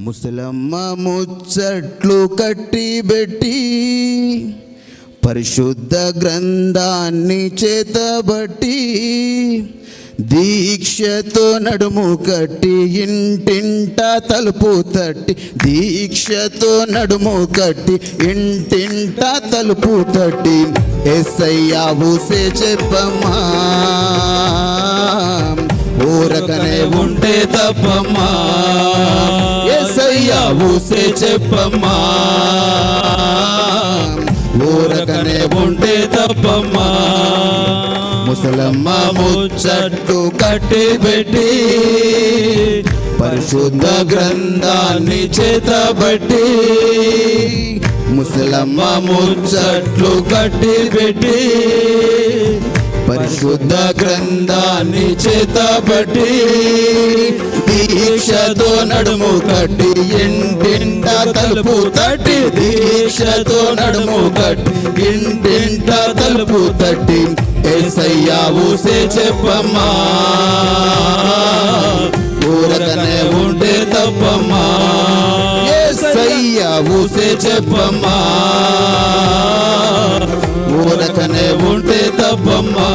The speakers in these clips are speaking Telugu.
ముసలమ్మ ముచ్చట్లు కట్టిబెట్టి పరిశుద్ధ గ్రంథాన్ని చేతబట్టి దీక్షతో నడుము కట్టి ఇంటింట తలుపు తట్టి దీక్షతో నడుము కట్టి ఇంటింట తలుపు తట్టి ఎస్ఐయా ఊసే చెప్పమ్మా. ఊరకనే ఉంటే తప్పమ్మా. ఊసే చెప్పమ్మా. ఊరకనే ఉంటే తప్పమ్మా. ముసలమ్మ ముచ్చట్టు కట్టి పెట్టి పరిశుద్ధ గ్రంథాన్ని చేతబట్టి ముసలమ్మ ముచ్చట్లు కట్టి పెట్టి పరిశుద్ధ గ్రంథాన్ని చేతబట్టి దీక్షతో నడుము కట్టి ఇంటింట తలుపు తట్టి దీక్షతో నడుము కట్టి ఇంటింట తలుపు తట్టి ఏసయ్యా ఊసే చెప్పమ్మా. ఊరకనే ఉంటే తప్పమ్మా. ఏసయ్యా ఊసే చెప్పమ్మా. ఊరకనే ఉంటే తప్పమ్మా.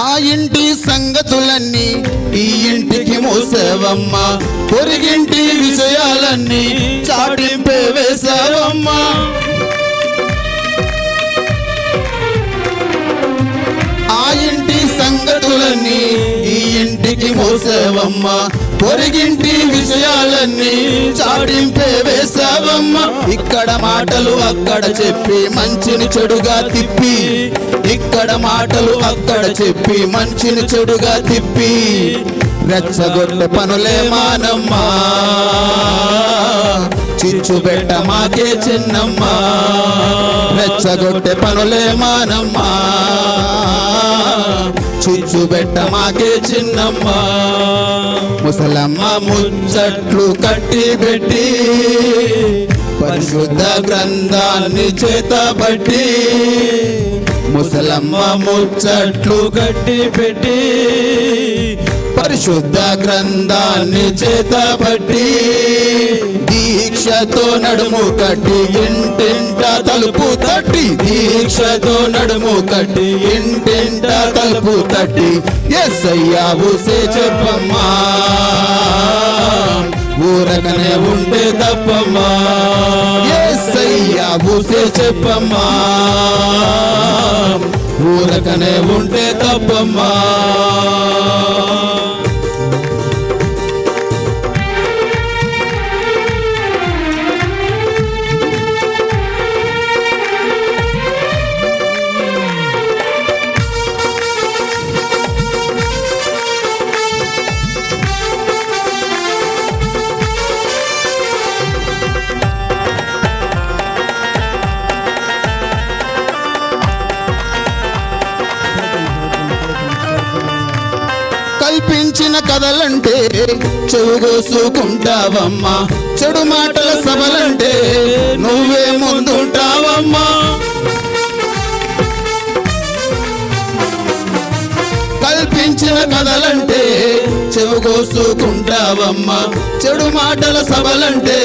ఆ ఇంటి సంగతులన్నీ ఈ ఇంటికి మూసావమ్మా. పొరిగింటి విషయాలన్నీ చాటింపే వేసావమ్మా ఆ ఇంటి సంగతులన్నీ ఈ ఇంటికి మోసేవమ్మా. పొరిగింటి విషయాలన్నీ చాటింపే అమ్మ ఇక్కడ మాటలు అక్కడ చెప్పి మంచిని చెడుగా తిప్పి. ఇక్కడ మాటలు అక్కడ చెప్పి మంచిని చెడుగా తిప్పి. రెచ్చగొట్టే పనులే మానమ్మా. చిచ్చు పెట్ట మాకే చిన్నమ్మా. రెచ్చగొట్టే పనులే మానమ్మా. చిచ్చు పెట్ట మాకే చిన్నమ్మా. ముసలమ్మ ముచ్చట్లు కట్టి పెట్టి పరిశుద్ధ గ్రంథాన్ని చేతబట్టి ముసలమ్మ ముచ్చట్లు కట్టి పెట్టి పరిశుద్ధ గ్రంథాన్ని చేతబట్టి దీక్షతో నడుము కట్టి ఇంటింట తలుపు తట్టి దీక్షతో నడుము కట్టి ఇంటింట తలుపు తట్టి ఎస్ అయ్యా చెప్పమ్మా. ఊరకనే ఉంటే తప్పమ్మా. ఎస్ అయ్యా ఊసే చెప్పమ్మా. ఊరకనే ఉంటే తప్పమ్మా. కల్పించిన కథలంటే చెవుగోసుకుంటావమ్మా చెడు మాటల సభలంటే నువ్వే ముందుంటావమ్మా. కల్పించిన కథలంటే చూసుకుంటావమ్మా చెడు మాటల సభలంటే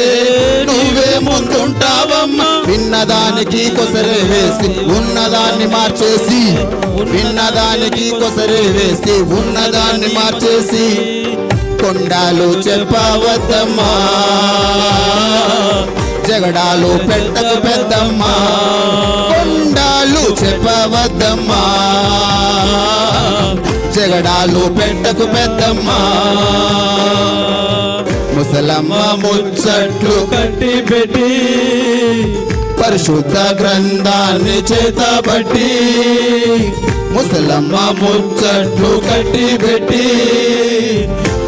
నువ్వే ముందుంటావమ్మా. విన్నదానికి కొసరే వేసి ఉన్నదాన్ని మార్చేసి. విన్నదానికి కొసరే వేసి ఉన్నదాన్ని మార్చేసి. కొండాలు చెప్పవద్దమ్మా. జగడాలు పెట్టకు పెద్దమ్మా. కొండాలు చెప్పవద్దమ్మా. జగడాలు పెట్టకు పెద్దమ్మ. ముసలమ్మ ముచ్చట్లు కట్టి పెట్టి పరిశుద్ధ గ్రంథాన్ని చేతబట్టి ముసలమ్మ ముచ్చట్లు కట్టి పెట్టి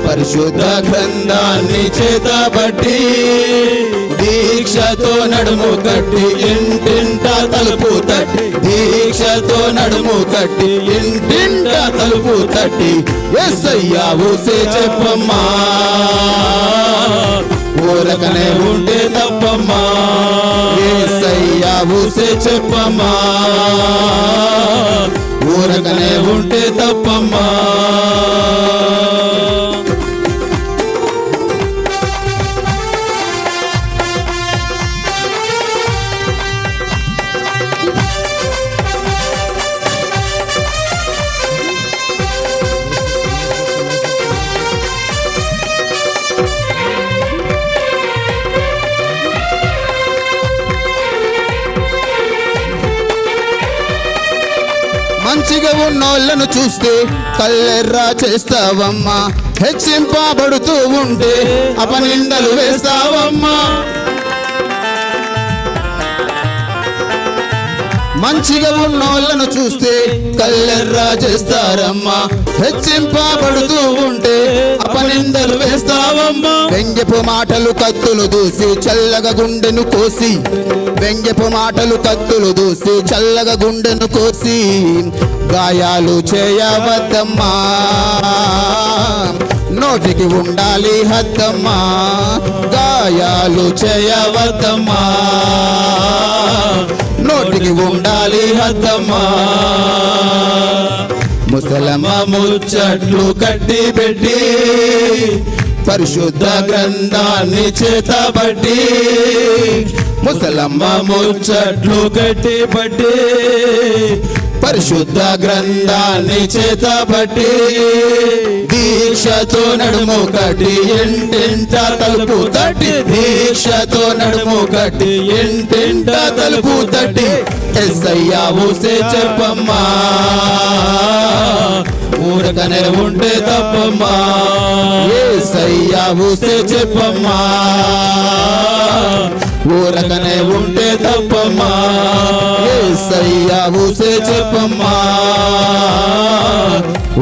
పరిశుద్ధ గ్రంథాన్ని చేతబట్టి దీక్షతో నడుము కట్టి ఇంటింట తలుపు తట్టి దీక్షతో నడుము కట్టి ఇంటింట తలుపు తట్టి ఎస్సయ్యా ఊసే చెప్పమ్మా. ఊరకనే ఉంటే తప్పమ్మా. ఏసయ్యా ఊసే చెప్పమ్మా. ఊరకనే ఉంటే తప్పమ్మా. మంచిగా ఉన్నోళ్ళను చూస్తే కల్లెర్రా చేస్తావమ్మా. హెచ్చింపబడుతూ ఉంటే అపనిందలు వేస్తావమ్మా. మంచిగా ఉన్నోళ్ళను చూస్తే కల్లెర్రా చేస్తారమ్మా హెచ్చింపబడుతూ ఉంటే అపనిందలు వేస్తావమ్మా. వెంగపు మాటలు కత్తులు దూసి చల్లగా గుండెను కోసి. వెంగపు మాటలు కత్తులు దూసి చల్లగా గుండెను కోసి. గాయాలు చేయవద్దమ్మా. నోటికి ఉండాలి హద్దమ్మా గాయాలు చేయవద్దమ్మా నోటికి ఉండాలి హద్దమ్మా ముసలమ్మ ముచ్చట్లు కట్టి పెట్టి పరిశుద్ధ గ్రంథాన్ని చేతబట్టి ముసలమ్మ ముచ్చట్లు కట్టి పట్టి పరిశుద్ధ గ్రంథాన్ని చేతబట్టి దీక్షతో నడుము కటి ఎంటెంట తలుపు తట్టి దీక్షతో నడుము కటి ఎంటెంట తలుపు తట్టి ఎస్ఐయా ఊసే చెప్పమ్మా. ఊరకనే ఉంటే తప్పమ్మా. ఏసయ్యా ఊసే చెప్పమ్మా. ఊరకనే ఉంటే తప్పమ్మా. ఏసయ్యా ఊసే చెప్పమ్మా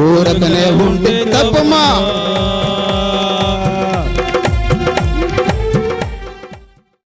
ఊరకనే ఉంటే తప్పమ్మా